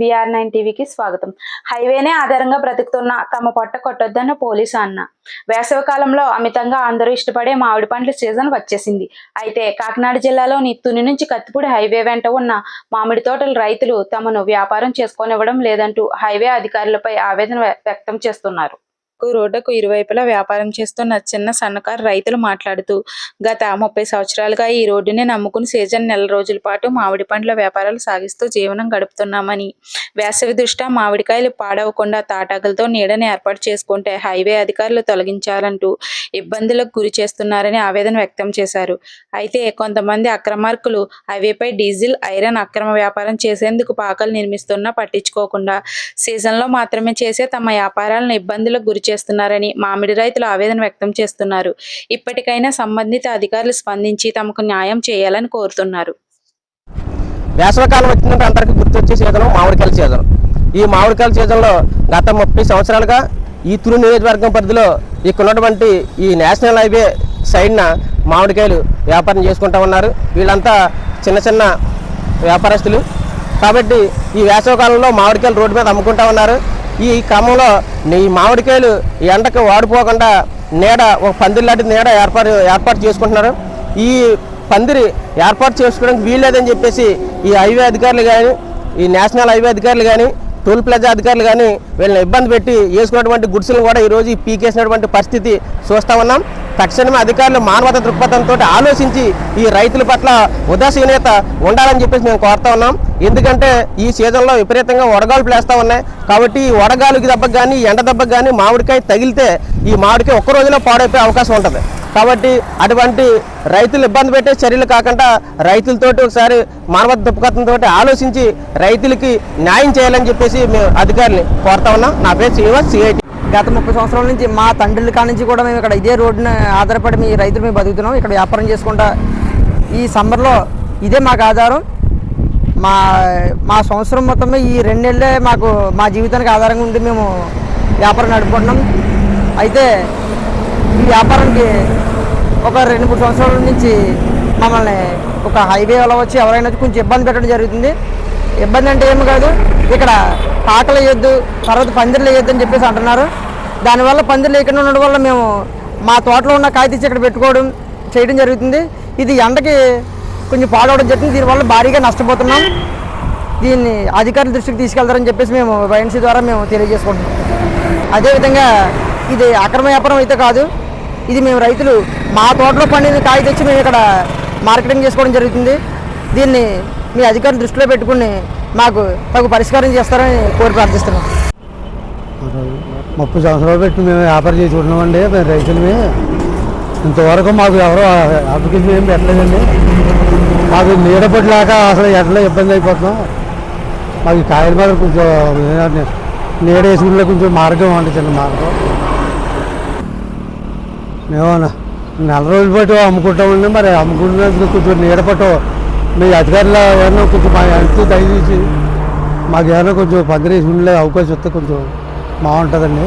BR nine టీవీకి స్వాగతం. హైవేనే ఆధారంగా బ్రతుకుతున్న తమ పొట్ట కొట్టొద్దన్న పోలీసు అన్న. వేసవి కాలంలో అమితంగా అందరూ ఇష్టపడే మామిడి పండ్ల సీజన్ వచ్చేసింది. అయితే కాకినాడ జిల్లాలోని తుని నుంచి కత్తిపూడి హైవే వెంట ఉన్న మామిడి తోటల రైతులు తమను వ్యాపారం చేసుకోనివ్వడం లేదంటూ హైవే అధికారులపై ఆవేదన వ్యక్తం చేస్తున్నారు. రోడ్డుకు ఇరువైపులా వ్యాపారం చేస్తున్న చిన్న సన్నకారు రైతులు మాట్లాడుతూ గత ముప్పై సంవత్సరాలుగా ఈ రోడ్డుని నమ్ముకుని సీజన్ నెల రోజుల పాటు మామిడి పండ్ల వ్యాపారాలు సాగిస్తూ జీవనం గడుపుతున్నామని. వేసవి దృష్ట్యా మామిడికాయలు పాడవకుండా తాటాకులతో నీడని ఏర్పాటు చేసుకుంటే హైవే అధికారులు తొలగించాలంటూ ఇబ్బందులకు గురి చేస్తున్నారని ఆవేదన వ్యక్తం చేశారు. అయితే కొంతమంది అక్రమార్కులు హైవేపై డీజిల్ ఐరన్ అక్రమ వ్యాపారం చేసేందుకు పాకలు నిర్మిస్తున్నా పట్టించుకోకుండా సీజన్లో మాత్రమే చేసే తమ వ్యాపారాలను ఇబ్బందులకు గురి చేస్తున్నారని మామిడి రైతులు ఆవేదన వ్యక్తం చేస్తున్నారు. ఇప్పటికైనా సంబంధిత అధికారులు స్పందించి తమకు న్యాయం చేయాలని కోరుతున్నారు. వేసవికాలం వచ్చిందంటే అందరికీ గుర్తొచ్చే సీజన్ మామిడికాయల సీజన్. ఈ మామిడికాయల సీజన్లో గత ముప్పై సంవత్సరాలుగా ఈ తులు నియోజకవర్గం పరిధిలో ఇక్కడ ఉన్నటువంటి ఈ నేషనల్ హైవే సైడ్న మామిడికాయలు వ్యాపారం చేసుకుంటా ఉన్నారు. వీళ్ళంతా చిన్న చిన్న వ్యాపారస్తులు. కాబట్టి ఈ వేసవికాలంలో మామిడికాయలు రోడ్డు మీద అమ్ముకుంటా ఉన్నారు. ఈ క్రమంలో ఈ మామిడికాయలు ఎండకు వాడిపోకుండా నీడ ఒక పందిరి లాంటి నీడ ఏర్పాటు ఏర్పాటు చేసుకుంటున్నారు. ఈ పందిరి ఏర్పాటు చేసుకోవడానికి వీల్లేదని చెప్పేసి ఈ హైవే అధికారులు కానీ ఈ నేషనల్ హైవే అధికారులు కానీ టోల్ ప్లాజా అధికారులు కానీ వీళ్ళని ఇబ్బంది పెట్టి వేసుకున్నటువంటి గుడ్సులను కూడా ఈరోజు పీకేసినటువంటి పరిస్థితి చూస్తూ ఉన్నాం. తక్షణమే అధికారులు మానవత దృక్పథంతో ఆలోచించి ఈ రైతుల పట్ల ఉదాసీనత ఉండాలని చెప్పేసి మేము కోరుతా ఉన్నాం. ఎందుకంటే ఈ సీజన్లో విపరీతంగా వడగాలు ప్లేస్తూ ఉన్నాయి. కాబట్టి ఈ వడగాలుకి దెబ్బకు కానీ ఎండ దెబ్బకు కానీ మామిడికాయ తగిలితే ఈ మామిడికాయ ఒక్క రోజులో పాడైపోయే అవకాశం ఉంటుంది. కాబట్టి అటువంటి రైతులు ఇబ్బంది పెట్టే చర్యలు కాకుండా రైతులతోటి ఒకసారి మానవ దృక్పథంతో ఆలోచించి రైతులకి న్యాయం చేయాలని చెప్పేసి మేము అధికారులు కోరుతా ఉన్నాం. నా పేరు శ్రీనివాస్ సిఐటి గత ముప్పై సంవత్సరాల నుంచి మా తండ్రుల కాడ నుంచి కూడా మేము ఇక్కడ ఇదే రోడ్డున ఆధారపడి మీ రైతులు మేము బతుకుతున్నాం. ఇక్కడ వ్యాపారం చేసుకుంటా ఈ సమ్మర్లో ఇదే మాకు ఆధారం. మా మా సంవత్సరం మొత్తం ఈ రెండు నెలలే మాకు మా జీవితానికి ఆధారంగా ఉండి మేము వ్యాపారం నడుపుకుంటున్నాం. అయితే ఈ వ్యాపారానికి ఒక రెండు మూడు సంవత్సరాల నుంచి మమ్మల్ని ఒక హైవే వల్ల వచ్చి ఎవరైనా కొంచెం ఇబ్బంది పెట్టడం జరుగుతుంది. ఇబ్బంది అంటే ఏమి కాదు ఇక్కడ పాకలు వేయొద్దు తర్వాత పందిర్లు వేయొద్దు అని చెప్పేసి అంటున్నారు. దానివల్ల పందిర్లు వేయకుండా ఉండడం వల్ల మేము మా తోటలో ఉన్న కాయ తీసి ఇక్కడ పెట్టుకోవడం చేయడం జరుగుతుంది. ఇది ఎండకి కొంచెం పాడవడం జరుగుతుంది. దీనివల్ల భారీగా నష్టపోతున్నాం. దీన్ని అధికారుల దృష్టికి తీసుకెళ్తారని చెప్పేసి మేము వైఎన్సీ ద్వారా మేము తెలియజేసుకుంటున్నాం. అదేవిధంగా ఇది అక్రమ వ్యాపారం అయితే కాదు. ఇది మేము రైతులు మా తోటలో పండిన కాయ తెచ్చి మేము ఇక్కడ మార్కెటింగ్ చేసుకోవడం జరుగుతుంది. దీన్ని మీ అధికారులు దృష్టిలో పెట్టుకుని మాకు తగు పరిష్కారం చేస్తారని కోరి ప్రార్థిస్తున్నాం. ముప్పై సంవత్సరాలు పెట్టి మేము వ్యాపారం చేసుకుంటున్నామండి మేము రైతులమే. ఇంతవరకు మాకు ఎవరో అప్లికేషన్ ఏం పెట్టలేదండి. మాకు నీడపడి లేక అసలు ఎట్లా ఇబ్బంది అయిపోతున్నాం. మాకు కాయల మీద కొంచెం నీడ వేసుకుంటే కొంచెం మార్గం అండి చిన్న మార్గం. మేము నెల రోజుల పాటు అమ్ముకుంటామండి మరి అమ్ముకున్నందుకు కొంచెం నీడ మీ అధికారులు ఏమన్నా కొంచెం మా ఎంత దయచేసి మాకు ఏమైనా కొంచెం పందిరేసి ఉండే అవకాశం వస్తే కొంచెం బాగుంటుందండి.